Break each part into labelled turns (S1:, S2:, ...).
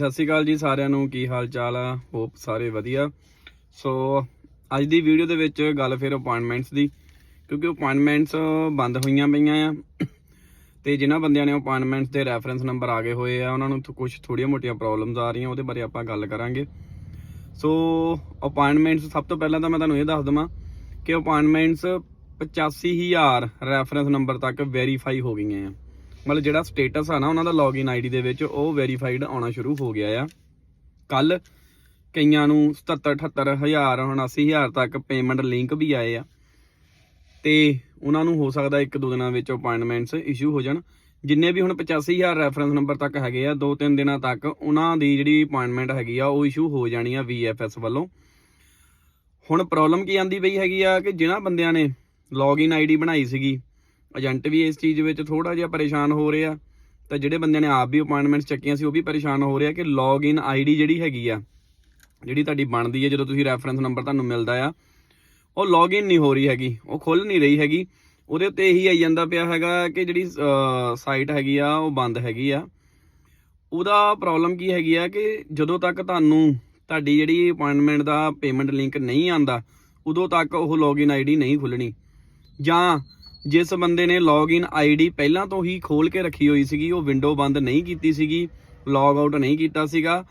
S1: ਸਤਿ ਸ਼੍ਰੀ ਅਕਾਲ ਜੀ ਸਾਰਿਆਂ ਨੂੰ, ਕੀ ਹਾਲ ਚਾਲ ਆ? ਹੋਪ ਸਾਰੇ ਵਧੀਆ। ਸੋ ਅੱਜ ਦੀ ਵੀਡੀਓ ਦੇ ਵਿੱਚ ਗੱਲ ਫਿਰ ਅਪਾਇੰਟਮੈਂਟਸ ਦੀ, ਕਿਉਂਕਿ ਅਪਾਇੰਟਮੈਂਟਸ ਬੰਦ ਹੋਈਆਂ ਪਈਆਂ ਆ। ਤੇ ਜਿਨ੍ਹਾਂ ਬੰਦਿਆਂ ਨੇ ਅਪਾਇੰਟਮੈਂਟਸ ਦੇ ਰੈਫਰੈਂਸ ਨੰਬਰ ਆ ਗਏ ਹੋਏ ਆ, ਉਹਨਾਂ ਨੂੰ ਕੁਝ ਥੋੜੀਆਂ ਮੋਟੀਆਂ ਪ੍ਰੋਬਲਮਸ ਆ ਰਹੀਆਂ, ਉਹਦੇ ਬਾਰੇ ਆਪਾਂ ਗੱਲ ਕਰਾਂਗੇ। ਸੋ ਅਪਾਇੰਟਮੈਂਟਸ ਸਭ ਤੋਂ ਪਹਿਲਾਂ ਤਾਂ ਮੈਂ ਤੁਹਾਨੂੰ ਇਹ ਦੱਸ ਦਵਾਂ ਕਿ ਅਪਾਇੰਟਮੈਂਟਸ 85000 ਰੈਫਰੈਂਸ ਨੰਬਰ ਤੱਕ ਵੈਰੀਫਾਈ ਹੋ ਗਈਆਂ ਆ। ਮਤਲਬ ਜਿਹੜਾ ਸਟੇਟਸ ਆ ਨਾ ਉਹਨਾਂ ਦਾ ਲੌਗਇਨ ਆਈਡੀ ਦੇ ਵਿੱਚ, ਉਹ ਵੈਰੀਫਾਈਡ ਆਉਣਾ ਸ਼ੁਰੂ ਹੋ ਗਿਆ ਆ। ਕੱਲ ਕਈਆਂ ਨੂੰ 77 78000 ਹੁਣ 80000 ਤੱਕ ਪੇਮੈਂਟ ਲਿੰਕ ਵੀ ਆਏ ਆ। ਤੇ ਉਹਨਾਂ ਨੂੰ ਹੋ ਸਕਦਾ ਇੱਕ ਦੋ ਦਿਨਾਂ ਵਿੱਚ ਅਪਾਇੰਟਮੈਂਟਸ ਇਸ਼ੂ ਹੋ ਜਾਣ। ਜਿੰਨੇ ਵੀ ਹੁਣ 85000 ਰੈਫਰੈਂਸ ਨੰਬਰ ਤੱਕ ਹੈਗੇ ਆ, ਦੋ ਤਿੰਨ ਦਿਨਾਂ ਤੱਕ ਉਹਨਾਂ ਦੀ ਜਿਹੜੀ ਅਪਾਇੰਟਮੈਂਟ ਹੈਗੀ ਆ, ਉਹ ਇਸ਼ੂ ਹੋ ਜਾਣੀ ਆ VFS ਵੱਲੋਂ। ਹੁਣ ਪ੍ਰੋਬਲਮ ਕੀ ਆਂਦੀ ਪਈ ਹੈਗੀ ਆ ਕਿ ਜਿਨ੍ਹਾਂ ਬੰਦਿਆਂ ਨੇ ਲੌਗਇਨ ਆਈਡੀ ਬਣਾਈ ਸੀਗੀ ਏਜੰਟ ਵੀ ਇਸ ਚੀਜ਼ ਵਿੱਚ ਥੋੜਾ ਜਿਹਾ ਪਰੇਸ਼ਾਨ ਹੋ ਰਿਹਾ ਤਾਂ ਜਿਹੜੇ ਬੰਦਿਆਂ ਨੇ ਆਪ ਵੀ ਅਪਾਇੰਟਮੈਂਟਸ ਚੱਕੀਆਂ ਸੀ, ਉਹ ਵੀ ਪਰੇਸ਼ਾਨ ਹੋ ਰਿਹਾ ਕਿ ਲੌਗਇਨ ਆਈਡੀ ਜਿਹੜੀ ਹੈਗੀ ਆ, ਜਿਹੜੀ ਤੁਹਾਡੀ ਬਣਦੀ ਹੈ ਜਦੋਂ ਤੁਸੀਂ ਰੈਫਰੈਂਸ ਨੰਬਰ ਤੁਹਾਨੂੰ ਮਿਲਦਾ ਆ, ਉਹ ਲੌਗਇਨ ਨਹੀਂ ਹੋ ਰਹੀ ਹੈਗੀ, ਉਹ ਖੁੱਲ ਨਹੀਂ ਰਹੀ ਹੈਗੀ। ਉਹਦੇ ਉੱਤੇ ਇਹੀ ਆਈ ਜਾਂਦਾ ਪਿਆ ਹੈਗਾ ਕਿ ਜਿਹੜੀ ਸਾਈਟ ਹੈਗੀ ਆ, ਉਹ ਬੰਦ ਹੈਗੀ ਆ। ਉਹਦਾ ਪ੍ਰੋਬਲਮ ਕੀ ਹੈਗੀ ਆ ਕਿ ਜਦੋਂ ਤੱਕ ਤੁਹਾਨੂੰ ਤੁਹਾਡੀ ਜਿਹੜੀ ਅਪਾਇੰਟਮੈਂਟ ਦਾ ਪੇਮੈਂਟ ਲਿੰਕ ਨਹੀਂ ਆਂਦਾ ਉਦੋਂ ਤੱਕ ਉਹ ਲੌਗਇਨ ਆਈਡੀ ਨਹੀਂ ਖੁੱਲਣੀ ਜਾਂ ਜਿਸ ਬੰਦੇ ਨੇ ਲੌਗਇਨ ਆਈਡੀ ਪਹਿਲਾਂ ਤੋਂ ਹੀ ਖੋਲ ਕੇ ਰੱਖੀ ਹੋਈ ਸੀਗੀ, ਉਹ ਵਿੰਡੋ ਬੰਦ ਨਹੀਂ ਕੀਤੀ ਸੀਗੀ ਲੌਗ ਆਊਟ ਨਹੀਂ ਕੀਤਾ ਸੀਗਾ,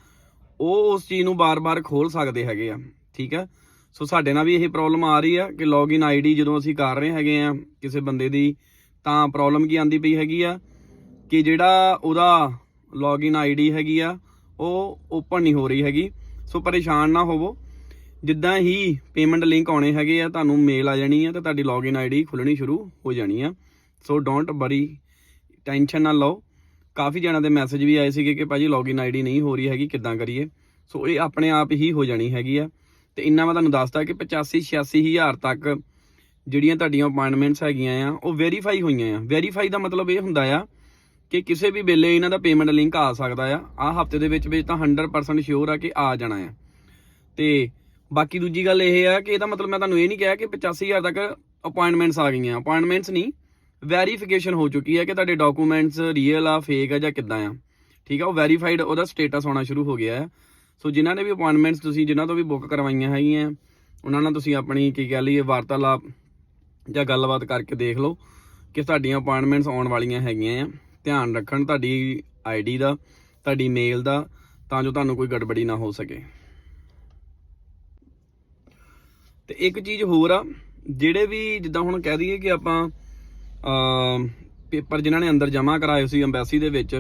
S1: ਉਹ ਉਸ ਚੀਜ਼ ਨੂੰ ਬਾਰ-ਬਾਰ ਖੋਲ ਸਕਦੇ ਹੈਗੇ ਆ, ਠੀਕ ਆ? ਸੋ ਸਾਡੇ ਨਾਲ ਵੀ ਇਹ ਪ੍ਰੋਬਲਮ ਆ ਰਹੀ ਆ ਕਿ ਲੌਗਇਨ ਆਈਡੀ ਜਦੋਂ ਅਸੀਂ ਕਰ ਰਹੇ ਹੈਗੇ ਆ ਕਿਸੇ ਬੰਦੇ ਦੀ, ਤਾਂ ਪ੍ਰੋਬਲਮ ਕੀ ਆਂਦੀ ਪਈ ਹੈਗੀ ਆ? ਕਿ ਜਿਹੜਾ ਉਹਦਾ ਲੌਗਇਨ ਆਈਡੀ ਹੈਗੀ ਆ, ਉਹ ਓਪਨ ਨਹੀਂ ਹੋ ਰਹੀ ਹੈਗੀ। ਸੋ ਪਰੇਸ਼ਾਨ ਨਾ ਹੋਵੋ। ਜਿੱਦਾਂ ਹੀ ਪੇਮੈਂਟ ਲਿੰਕ ਆਉਣੇ ਹੈਗੇ ਆ, ਤੁਹਾਨੂੰ ਮੇਲ ਆ ਜਾਣੀ ਆ ਤੇ ਤੁਹਾਡੀ ਲੌਗਇਨ ਆਈਡੀ ਖੁੱਲਣੀ ਸ਼ੁਰੂ ਹੋ ਜਾਣੀ ਆ। ਸੋ ਡੋਂਟ ਵਰੀ ਟੈਨਸ਼ਨ ਨਾ ਲਓ। ਕਾਫੀ ਜਣਾਂ ਦੇ ਮੈਸੇਜ ਵੀ ਆਏ ਸੀਗੇ ਕਿ ਭਾਜੀ ਲੌਗਇਨ ਆਈਡੀ ਨਹੀਂ ਹੋ ਰਹੀ ਹੈਗੀ, ਕਿੱਦਾਂ ਕਰੀਏ? ਸੋ ਇਹ ਆਪਣੇ ਆਪ ਹੀ ਹੋ ਜਾਣੀ ਹੈਗੀ ਆ। ਤੇ ਇੰਨਾ ਮੈਂ ਤੁਹਾਨੂੰ ਦੱਸਦਾ ਕਿ 85 86000 ਤੱਕ ਜਿਹੜੀਆਂ ਤੁਹਾਡੀਆਂ ਅਪਾਇੰਟਮੈਂਟਸ ਹੈਗੀਆਂ ਆ, ਉਹ ਵੈਰੀਫਾਈ ਹੋਈਆਂ ਆ। ਵੈਰੀਫਾਈ ਦਾ ਮਤਲਬ ਇਹ ਹੁੰਦਾ ਆ ਕਿ ਕਿਸੇ ਵੀ ਵੇਲੇ ਇਹਨਾਂ ਦਾ ਪੇਮੈਂਟ ਲਿੰਕ ਆ ਸਕਦਾ ਆ। ਆ ਹਫ਼ਤੇ ਦੇ ਵਿੱਚ ਵਿੱਚ ਤਾਂ 100% ਸ਼ੋਰ ਆ ਕਿ ਆ ਜਾਣਾ ਆ। ਤੇ ਬਾਕੀ ਦੂਜੀ ਗੱਲ ਇਹ ਹੈ ਕਿ ਇਹਦਾ ਮਤਲਬ ਮੈਂ ਤੁਹਾਨੂੰ ਇਹ ਨਹੀਂ ਕਿਹਾ ਕਿ 85000 ਤੱਕ ਅਪਾਇੰਟਮੈਂਟਸ ਆ ਗਈਆਂ। ਅਪਾਇੰਟਮੈਂਟਸ ਨਹੀਂ ਵੈਰੀਫਿਕੇਸ਼ਨ ਹੋ ਚੁੱਕੀ ਹੈ ਕਿ ਤੁਹਾਡੇ ਡਾਕੂਮੈਂਟਸ ਰੀਅਲ ਆ ਫੇਕ ਆ ਜਾਂ ਕਿੱਦਾਂ ਆ। ਠੀਕ ਆ, ਉਹ ਵੈਰੀਫਾਈਡ ਉਹਦਾ ਸਟੇਟਸ ਆਉਣਾ ਸ਼ੁਰੂ ਹੋ ਗਿਆ ਹੈ ਸੋ ਜਿਨ੍ਹਾਂ ਨੇ ਵੀ ਅਪਾਇੰਟਮੈਂਟਸ ਤੁਸੀਂ ਜਿਨ੍ਹਾਂ ਤੋਂ ਵੀ ਬੁੱਕ ਕਰਵਾਈਆਂ ਹੈਗੀਆਂ, ਉਹਨਾਂ ਨਾਲ ਤੁਸੀਂ ਆਪਣੀ ਕੀ ਕਹਿ ਲਈਏ ਵਾਰਤਾਲਾਪ ਜਾਂ ਗੱਲਬਾਤ ਕਰਕੇ ਦੇਖ ਲਓ ਕਿ ਤੁਹਾਡੀਆਂ ਅਪਾਇੰਟਮੈਂਟਸ ਆਉਣ ਵਾਲੀਆਂ ਹੈਗੀਆਂ ਆ। ਧਿਆਨ ਰੱਖਣ ਤੁਹਾਡੀ ਆਈਡੀ ਦਾ, ਤੁਹਾਡੀ ਮੇਲ ਦਾ, ਤਾਂ ਜੋ ਤੁਹਾਨੂੰ ਕੋਈ ਗੜਬੜੀ ਨਾ ਹੋ ਸਕੇ। ਤੇ ਇੱਕ ਚੀਜ਼ ਹੋਰ ਆ, ਜਿਹੜੇ ਵੀ ਜਿੱਦਾਂ ਹੁਣ ਕਹਿ ਦਈਏ ਕਿ ਆਪਾਂ ਅ ਪੇਪਰ ਜਿਨ੍ਹਾਂ ਨੇ ਅੰਦਰ ਜਮ੍ਹਾਂ ਕਰਾਏ ਸੀ ਐਮਬੈਸੀ ਦੇ ਵਿੱਚ,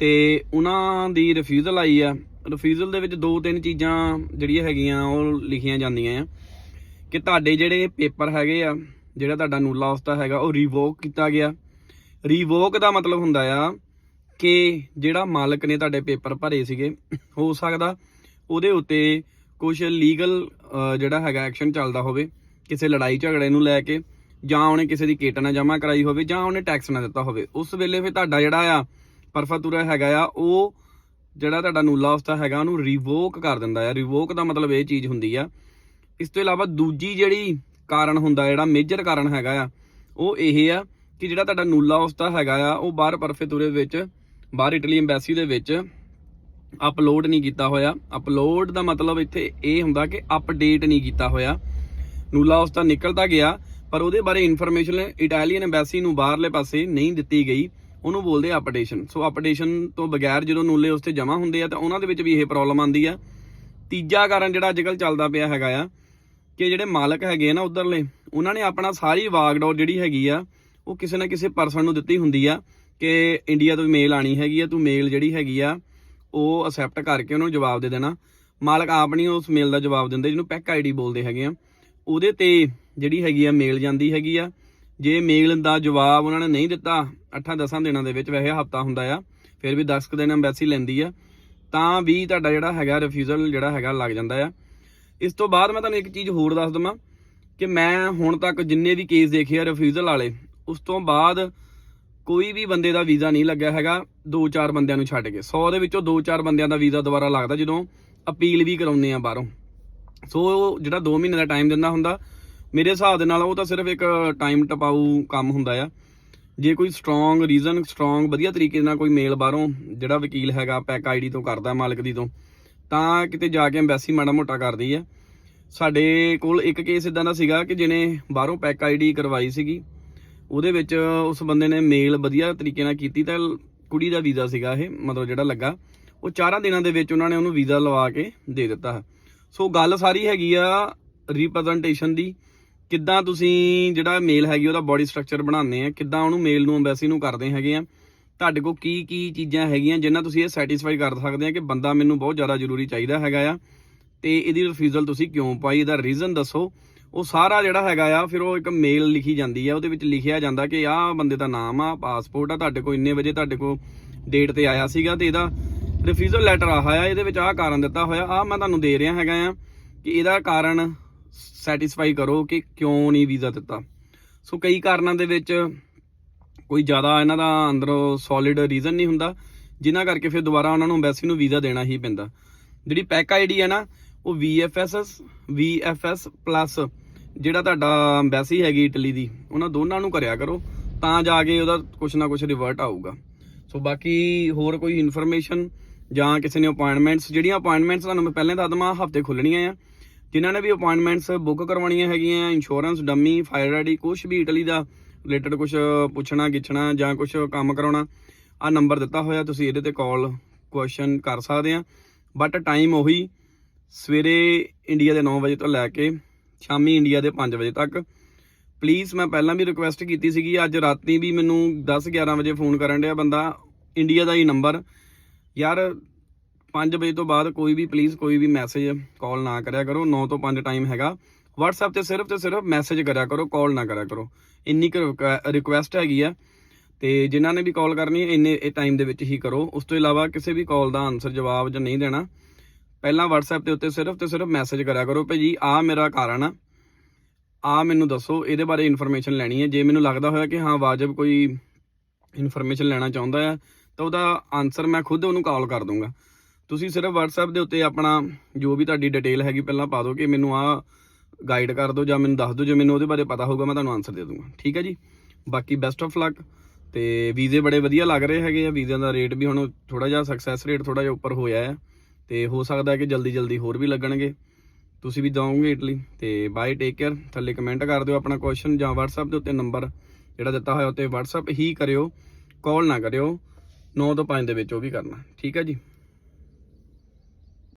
S1: ਤੇ ਉਹਨਾਂ ਦੀ ਰਿਫਿਊਜ਼ਲ ਆਈ ਆ। ਰਿਫਿਊਜ਼ਲ ਦੇ ਵਿੱਚ ਦੋ ਤਿੰਨ ਚੀਜ਼ਾਂ ਜਿਹੜੀਆਂ ਹੈਗੀਆਂ, ਉਹ ਲਿਖੀਆਂ ਜਾਂਦੀਆਂ ਆ ਕਿ ਤੁਹਾਡੇ ਜਿਹੜੇ ਪੇਪਰ ਹੈਗੇ ਆ, ਜਿਹੜਾ ਤੁਹਾਡਾ ਨੂਲਾ ਉਸਤਾ ਹੈਗਾ, ਉਹ ਰਿਵੋਕ ਕੀਤਾ ਗਿਆ। ਰਿਵੋਕ ਦਾ ਮਤਲਬ ਹੁੰਦਾ ਆ ਕਿ ਜਿਹੜਾ ਮਾਲਕ ਨੇ ਤੁਹਾਡੇ ਪੇਪਰ ਭਰੇ ਸੀਗੇ, ਹੋ ਸਕਦਾ ਉਹਦੇ ਉੱਤੇ ਕੁਝ ਲੀਗਲ ਜਿਹੜਾ ਹੈਗਾ ਐਕਸ਼ਨ ਚੱਲਦਾ ਹੋਵੇ, ਕਿਸੇ ਲੜਾਈ ਝਗੜੇ ਨੂੰ ਲੈ ਕੇ, ਜਾਂ ਉਹਨੇ ਕਿਸੇ ਦੀ ਕੀਟ ਨਾ ਜਮ੍ਹਾਂ ਕਰਾਈ ਹੋਵੇ, ਜਾਂ ਉਹਨੇ ਟੈਕਸ ਨਾ ਦਿੱਤਾ ਹੋਵੇ, ਉਸ ਵੇਲੇ ਫਿਰ ਤੁਹਾਡਾ ਜਿਹੜਾ ਆ ਪਰਫਾਤੂਰਾ ਹੈਗਾ ਆ, ਉਹ ਜਿਹੜਾ ਤੁਹਾਡਾ ਨੂਲਾ ਉਸਤਾ ਹੈਗਾ, ਉਹਨੂੰ ਰਿਵੋਕ ਕਰ ਦਿੰਦਾ ਆ। ਰਿਵੋਕ ਦਾ ਮਤਲਬ ਇਹ ਚੀਜ਼ ਹੁੰਦੀ ਆ। ਇਸ ਤੋਂ ਇਲਾਵਾ ਦੂਜੀ ਜਿਹੜੀ ਕਾਰਨ ਹੁੰਦਾ, ਜਿਹੜਾ ਮੇਜਰ ਕਾਰਨ ਹੈਗਾ ਆ, ਉਹ ਇਹ ਆ ਕਿ ਜਿਹੜਾ ਤੁਹਾਡਾ ਨੂਲਾ ਉਸਤਾ ਹੈਗਾ ਆ, ਉਹ ਬਾਹਰ ਪਰਫੇ ਤੁਰੇ ਵਿੱਚ, ਬਾਹਰ ਇਟਲੀ ਐਮਬੈਸੀ ਦੇ ਵਿੱਚ ਅਪਲੋਡ ਨਹੀਂ ਕੀਤਾ ਹੋਇਆ। ਅਪਲੋਡ ਦਾ ਮਤਲਬ ਇੱਥੇ ਇਹ ਹੁੰਦਾ ਕਿ ਅਪਡੇਟ ਨਹੀਂ ਕੀਤਾ ਹੋਇਆ। ਨੂਲਾ ਉਸਤਾ ਨਿਕਲ ਤਾਂ ਗਿਆ, ਪਰ ਉਹਦੇ ਬਾਰੇ ਇਨਫੋਰਮੇਸ਼ਨ ਇਟਾਲੀਅਨ ਐਮਬੈਸੀ ਨੂੰ ਬਾਹਰਲੇ ਪਾਸੇ ਨਹੀਂ ਦਿੱਤੀ ਗਈ। ਉਹਨੂੰ ਬੋਲਦੇ ਅਪਡੇਸ਼ਨ ਸੋ ਅਪਡੇਸ਼ਨ ਤੋਂ ਬਗੈਰ ਜਦੋਂ ਨੂਲੇ ਉਸ ਤੇ ਜਮ੍ਹਾਂ ਹੁੰਦੇ ਆ, ਤਾਂ ਉਹਨਾਂ ਦੇ ਵਿੱਚ ਵੀ ਇਹ ਪ੍ਰੋਬਲਮ ਆਉਂਦੀ ਆ। ਤੀਜਾ ਕਾਰਨ ਜਿਹੜਾ ਅੱਜਕੱਲ ਚੱਲਦਾ ਪਿਆ ਹੈਗਾ ਆ, ਕਿ ਜਿਹੜੇ ਮਾਲਕ ਹੈਗੇ ਆ ਨਾ ਉਧਰਲੇ, ਉਹਨਾਂ ਨੇ ਆਪਣਾ ਸਾਰੀ ਵਾਗਡੋਰ ਜਿਹੜੀ ਹੈਗੀ ਆ, ਉਹ ਕਿਸੇ ਨਾ ਕਿਸੇ ਪਰਸਨ ਨੂੰ ਦਿੱਤੀ ਹੁੰਦੀ ਆ ਕਿ ਇੰਡੀਆ ਤੋਂ ਮੇਲ ਆਣੀ ਹੈਗੀ ਆ, ਤੂੰ ਮੇਲ ਜਿਹੜੀ ਹੈਗੀ ਆ ਉਹ ਅਸੈਪਟ ਕਰਕੇ ਉਹਨੂੰ ਜਵਾਬ ਦੇ ਦੇਣਾ। ਮਾਲਕ ਆਪ ਨਹੀਂ ਉਸ ਮੇਲ ਦਾ ਜਵਾਬ ਦਿੰਦੇ, ਜਿਹਨੂੰ ਪੈਕ ਆਈਡੀ ਬੋਲਦੇ ਹੈਗੇ ਆ। ਉਹਦੇ ਤੇ ਜਿਹੜੀ ਹੈਗੀ ਆ ਮੇਲ ਜਾਂਦੀ ਹੈਗੀ ਆ। ਜੇ ਮੇਲ ਦਾ ਜਵਾਬ ਉਹਨਾਂ ਨੇ ਨਹੀਂ ਦਿੱਤਾ 8-10 ਦਿਨਾਂ ਦੇ ਵਿੱਚ ਵੈਸੇ ਹਫਤਾ ਹੁੰਦਾ ਆ, ਫਿਰ ਵੀ 10 ਕੁ ਦਿਨ ਐਮਬੈਸੀ ਲੈਂਦੀ ਆ, ਤਾਂ ਵੀ ਤੁਹਾਡਾ ਜਿਹੜਾ ਹੈਗਾ ਰਿਫਿਊਜ਼ਲ ਜਿਹੜਾ ਹੈਗਾ ਲੱਗ ਜਾਂਦਾ ਆ। ਇਸ ਤੋਂ ਬਾਅਦ ਮੈਂ ਤੁਹਾਨੂੰ ਇੱਕ ਚੀਜ਼ ਹੋਰ ਦੱਸ ਦਵਾਂ ਕਿ ਮੈਂ ਹੁਣ ਤੱਕ ਜਿੰਨੇ ਵੀ ਕੇਸ ਦੇਖੇ ਆ ਰਿਫਿਊਜ਼ਲ ਵਾਲੇ, ਉਸ ਤੋਂ ਬਾਅਦ ਕੋਈ ਵੀ ਬੰਦੇ ਦਾ ਵੀਜ਼ਾ ਨਹੀਂ ਲੱਗਿਆ ਹੈਗਾ 2-4 ਬੰਦਿਆਂ ਨੂੰ ਛੱਡ ਕੇ। 100 ਦੇ ਵਿੱਚੋਂ 2-4 ਬੰਦਿਆਂ ਦਾ ਵੀਜ਼ਾ ਦੁਬਾਰਾ ਲੱਗਦਾ ਜਦੋਂ ਅਪੀਲ ਵੀ ਕਰਾਉਂਦੇ ਆ ਬਾਹਰੋਂ। ਸੋ ਜਿਹੜਾ 2 ਮਹੀਨੇ ਦਾ ਟਾਈਮ ਦਿੰਦਾ ਹੁੰਦਾ, ਮੇਰੇ ਹਿਸਾਬ ਦੇ ਨਾਲ ਉਹ ਤਾਂ ਸਿਰਫ ਇੱਕ ਟਾਈਮ ਟਪਾਊ ਕੰਮ ਹੁੰਦਾ ਆ। ਜੇ ਕੋਈ ਸਟਰੋਂਗ ਰੀਜ਼ਨ ਸਟਰੋਂਗ ਵਧੀਆ ਤਰੀਕੇ ਨਾਲ ਕੋਈ ਮੇਲ ਬਾਹਰੋਂ ਜਿਹੜਾ ਵਕੀਲ ਹੈਗਾ ਪੈਕ ਆਈਡੀ ਤੋਂ ਕਰਦਾ ਮਾਲਕ ਦੀ ਤੋਂ, ਤਾਂ ਕਿਤੇ ਜਾ ਕੇ ਐਮਬੈਸੀ ਮਾੜਾ ਮੋਟਾ ਕਰਦੀ ਹੈ ਸਾਡੇ ਕੋਲ ਇੱਕ ਕੇਸ ਇਦਾਂ ਦਾ ਸੀਗਾ ਕਿ ਜਿਹਨੇ ਬਾਹਰੋਂ ਪੈਕ ਆਈਡੀ ਕਰਵਾਈ ਸੀਗੀ। ਉਹਦੇ ਵਿੱਚ ਉਸ ਬੰਦੇ ਨੇ ਮੇਲ ਵਧੀਆ ਤਰੀਕੇ ਨਾਲ ਕੀਤੀ ਤਾਂ ਕੁੜੀ ਦਾ ਵੀਜ਼ਾ ਸੀਗਾ ਇਹ, ਮਤਲਬ ਜਿਹੜਾ ਲੱਗਾ। ਉਹ ਚਾਰਾਂ ਦਿਨਾਂ ਦੇ ਵਿੱਚ ਉਹਨਾਂ ਨੇ ਉਹਨੂੰ ਵੀਜ਼ਾ ਲਵਾ ਕੇ ਦੇ ਦਿੱਤਾ। ਸੋ ਗੱਲ ਸਾਰੀ ਹੈਗੀ ਆ ਰਿਪਰੈਜ਼ੈਂਟੇਸ਼ਨ ਦੀ। ਕਿੱਦਾਂ ਤੁਸੀਂ ਜਿਹੜਾ ਮੇਲ ਹੈਗੀ ਉਹਦਾ ਬਾਡੀ ਸਟਰਕਚਰ ਬਣਾਉਂਦੇ ਆ, ਕਿੱਦਾਂ ਉਹਨੂੰ ਮੇਲ ਨੂੰ ਐਮਬੈਸੀ ਨੂੰ ਕਰਦੇ ਹੈਗੇ ਆ। ਤੁਹਾਡੇ ਕੋਲ ਕੀ ਕੀ ਚੀਜ਼ਾਂ ਹੈਗੀਆਂ, ਜਿੰਨਾਂ ਤੁਸੀਂ ਇਹ ਸੈਟੀਸਫਾਈ ਕਰ ਸਕਦੇ ਆ ਕਿ ਬੰਦਾ ਮੈਨੂੰ ਬਹੁਤ ਜ਼ਿਆਦਾ ਜ਼ਰੂਰੀ ਚਾਹੀਦਾ ਹੈਗਾ ਆ। ਤੇ ਇਹਦੀ ਰਿਫਿਊਜ਼ਲ ਤੁਸੀਂ ਕਿਉਂ ਪਾਈ? ਇਹਦਾ ਰੀਜ਼ਨ ਦੱਸੋ। ਉਹ ਸਾਰਾ ਜਿਹੜਾ ਹੈਗਾ ਆ, ਫਿਰ ਉਹ ਇੱਕ ਮੇਲ ਲਿਖੀ ਜਾਂਦੀ ਆ, ਉਹਦੇ ਵਿੱਚ ਲਿਖਿਆ ਜਾਂਦਾ ਕਿ ਆਹ ਬੰਦੇ ਦਾ ਨਾਮ ਆ ਪਾਸਪੋਰਟ ਆ, ਤੁਹਾਡੇ ਕੋਲ ਇੰਨੇ ਵਜੇ ਤੁਹਾਡੇ ਕੋਲ ਡੇਟ ਤੇ ਆਇਆ ਸੀਗਾ ਤੇ ਇਹਦਾ ਰਿਫਿਊਜ਼ਲ ਲੈਟਰ ਆਹ ਆ ਇਹਦੇ ਵਿੱਚ ਆਹ ਕਾਰਨ ਦਿੱਤਾ ਹੋਇਆ। ਆ ਮੈਂ ਤੁਹਾਨੂੰ ਦੇ ਰਿਹਾ ਹੈਗਾ ਆ ਕਿ ਇਹਦਾ ਕਾਰਨ ਸੈਟੀਸਫਾਈ ਕਰੋ ਕਿ ਕਿਉਂ ਨਹੀਂ ਵੀਜ਼ਾ ਦਿੱਤਾ। ਸੋ ਕਈ ਕਾਰਨਾਂ ਦੇ ਵਿੱਚ ਕੋਈ ਜ਼ਿਆਦਾ ਇਹਨਾਂ ਦਾ ਅੰਦਰੋਂ ਸੋਲਿਡ ਰੀਜ਼ਨ ਨਹੀਂ ਹੁੰਦਾ, ਜਿਨ੍ਹਾਂ ਕਰਕੇ ਫਿਰ ਦੁਬਾਰਾ ਉਹਨਾਂ ਨੂੰ ਐਮਬੈਸੀ ਨੂੰ ਵੀਜ਼ਾ ਦੇਣਾ ਹੀ ਪੈਂਦਾ। ਜਿਹੜੀ ਪੈਕ ਆਈਡੀ ਹੈ ਨਾ ਉਹ VFSS VFS ਪਲੱਸ ਜਿਹੜਾ ਤੁਹਾਡਾ ਐਮਬੈਸੀ ਹੈਗੀ ਇਟਲੀ ਦੀ, ਉਹਨਾਂ ਦੋਨਾਂ ਨੂੰ ਕਰਿਆ ਕਰੋ, ਤਾਂ ਜਾ ਕੇ ਉਹਦਾ ਕੁਛ ਨਾ ਕੁਛ ਰਿਵਰਟ ਆਊਗਾ। ਸੋ ਬਾਕੀ ਹੋਰ ਕੋਈ ਇਨਫੋਰਮੇਸ਼ਨ ਜਾਂ ਕਿਸੇ ਨੇ ਅਪਾਇੰਟਮੈਂਟਸ ਜਿਹੜੀਆਂ ਅਪਾਇੰਟਮੈਂਟਸ ਤੁਹਾਨੂੰ ਮੈਂ ਪਹਿਲਾਂ ਦੱਸ ਦਵਾਂ, ਹਫ਼ਤੇ ਖੁੱਲਣੀਆਂ ਆ। ਜਿਨ੍ਹਾਂ ਨੇ ਵੀ ਅਪਾਇੰਟਮੈਂਟਸ ਬੁੱਕ ਕਰਵਾਉਣੀਆਂ ਹੈਗੀਆਂ ਇੰਸ਼ੋਰੈਂਸ ਡੰਮੀ ਫਾਇਰ ਆਈਡੀ ਕੁਝ ਵੀ ਇਟਲੀ ਦਾ ਰਿਲੇਟਡ ਕੁਝ ਪੁੱਛਣਾ, ਗਿੱਛਣਾ ਜਾਂ ਕੁਝ ਕੰਮ ਕਰਾਉਣਾ ਆ ਨੰਬਰ ਦਿੱਤਾ ਹੋਇਆ, ਤੁਸੀਂ ਇਹਦੇ ਤੇ ਕਾਲ ਕੁਐਸਚਨ ਕਰ ਸਕਦੇ ਆ। ਬਟ ਟਾਈਮ ਉਹੀ ਸਵੇਰੇ ਇੰਡੀਆ ਦੇ 9 ਵਜੇ ਤੋਂ ਲੈ ਕੇ ਸ਼ਾਮੀ ਇੰਡੀਆ ਦੇ 5 ਵਜੇ ਤੱਕ। ਪਲੀਜ਼ ਮੈਂ ਪਹਿਲਾਂ ਵੀ ਰਿਕੁਐਸਟ ਕੀਤੀ ਸੀਗੀ, ਅੱਜ ਰਾਤੀ ਵੀ ਮੈਨੂੰ 10 11 ਵਜੇ ਫੋਨ ਕਰਨ ਡਿਆ ਬੰਦਾ। ਇੰਡੀਆ ਦਾ ਹੀ ਨੰਬਰ ਯਾਰ 5 ਵਜੇ ਤੋਂ ਬਾਅਦ ਕੋਈ ਵੀ ਪਲੀਜ਼ ਕੋਈ ਵੀ ਮੈਸੇਜ ਕਾਲ ਨਾ ਕਰਿਆ ਕਰੋ। 9 ਤੋਂ 5 ਟਾਈਮ ਹੈਗਾ। WhatsApp ਤੇ ਸਿਰਫ ਤੇ ਸਿਰਫ ਮੈਸੇਜ ਕਰਿਆ ਕਰੋ ਕਾਲ ਨਾ ਕਰਿਆ ਕਰੋ। ਇੰਨੀ ਕੁ ਰਿਕੁਐਸਟ ਹੈਗੀ ਆ। ਤੇ ਜਿਨ੍ਹਾਂ ਨੇ ਵੀ ਕਾਲ ਕਰਨੀ ਹੈ ਇੰਨੇ, ਇਹ ਟਾਈਮ ਦੇ ਵਿੱਚ ਹੀ ਕਰੋ। ਉਸ ਤੋਂ ਇਲਾਵਾ ਕਿਸੇ ਵੀ ਕਾਲ ਦਾ ਆਨਸਰ ਜਵਾਬ ਜਾਂ ਨਹੀਂ ਦੇਣਾ ਪਹਿਲਾਂ WhatsApp ਦੇ ਉੱਤੇ ਸਿਰਫ ਤੇ ਸਿਰਫ ਮੈਸੇਜ ਕਰਿਆ ਕਰੋ ਭਾਜੀ ਆ ਮੇਰਾ ਕਾਰਨ ਆ ਆ ਮੈਨੂੰ ਦੱਸੋ, ਇਹਦੇ ਬਾਰੇ ਇਨਫੋਰਮੇਸ਼ਨ ਲੈਣੀ ਹੈ। ਜੇ ਮੈਨੂੰ ਲੱਗਦਾ ਹੋਇਆ ਕਿ ਹਾਂ, ਵਾਜਬ ਕੋਈ ਇਨਫੋਰਮੇਸ਼ਨ ਲੈਣਾ ਚਾਹੁੰਦਾ ਆ ਤਾਂ ਉਹਦਾ ਆਨਸਰ ਮੈਂ ਖੁਦ ਉਹਨੂੰ ਕਾਲ ਕਰ ਦੂੰਗਾ। ਤੁਸੀਂ ਸਿਰਫ WhatsApp ਦੇ ਉੱਤੇ ਆਪਣਾ ਜੋ ਵੀ ਤੁਹਾਡੀ ਡਿਟੇਲ ਹੈਗੀ, ਪਹਿਲਾਂ ਪਾ ਦਿਓ ਕਿ ਮੈਨੂੰ ਆ ਗਾਈਡ ਕਰ ਦਿਓ ਜਾਂ ਮੈਨੂੰ ਦੱਸ ਦਿਓ। ਜੇ ਮੈਨੂੰ ਉਹਦੇ ਬਾਰੇ ਪਤਾ ਹੋਊਗਾ, ਮੈਂ ਤੁਹਾਨੂੰ ਆਨਸਰ ਦੇ ਦੂੰਗਾ। ਠੀਕ ਹੈ ਜੀ? ਬਾਕੀ ਬੈਸਟ ਆਫ ਲੱਕ ਤੇ ਵੀਜ਼ੇ ਬੜੇ ਵਧੀਆ ਲੱਗ ਰਹੇ ਹੈਗੇ ਆ। ਵੀਜ਼ਿਆਂ ਦਾ ਰੇਟ ਵੀ ਹੁਣ ਥੋੜਾ ਜਿਹਾ ਸਕਸੈਸ ਰੇਟ ਥੋੜਾ ਜਿਹਾ ਉੱਪਰ ਹੋਇਆ ਹੈ। ਤੇ ਹੋ ਸਕਦਾ ਕਿ ਜਲਦੀ ਜਲਦੀ ਹੋਰ ਵੀ ਲੱਗਣਗੇ। ਤੁਸੀਂ ਵੀ ਜਾਓਗੇ ਇਟਲੀ ਤੇ ਬਾਏ ਟੇਕ ਕੇਅਰ ਥੱਲੇ ਕਮੈਂਟ ਕਰ ਦਿਓ ਆਪਣਾ ਕੁਐਸਚਨ ਜਾਂ WhatsApp ਦੇ ਉੱਤੇ ਨੰਬਰ ਜਿਹੜਾ ਦਿੱਤਾ ਹੋਇਆ ਉੱਤੇ WhatsApp ਹੀ ਕਰਿਓ। ਕਾਲ ਨਾ ਕਰਿਓ। 9 ਤੋਂ 5 ਦੇ ਵਿੱਚ ਉਹ ਵੀ ਕਰਨਾ। ਠੀਕ ਹੈ ਜੀ?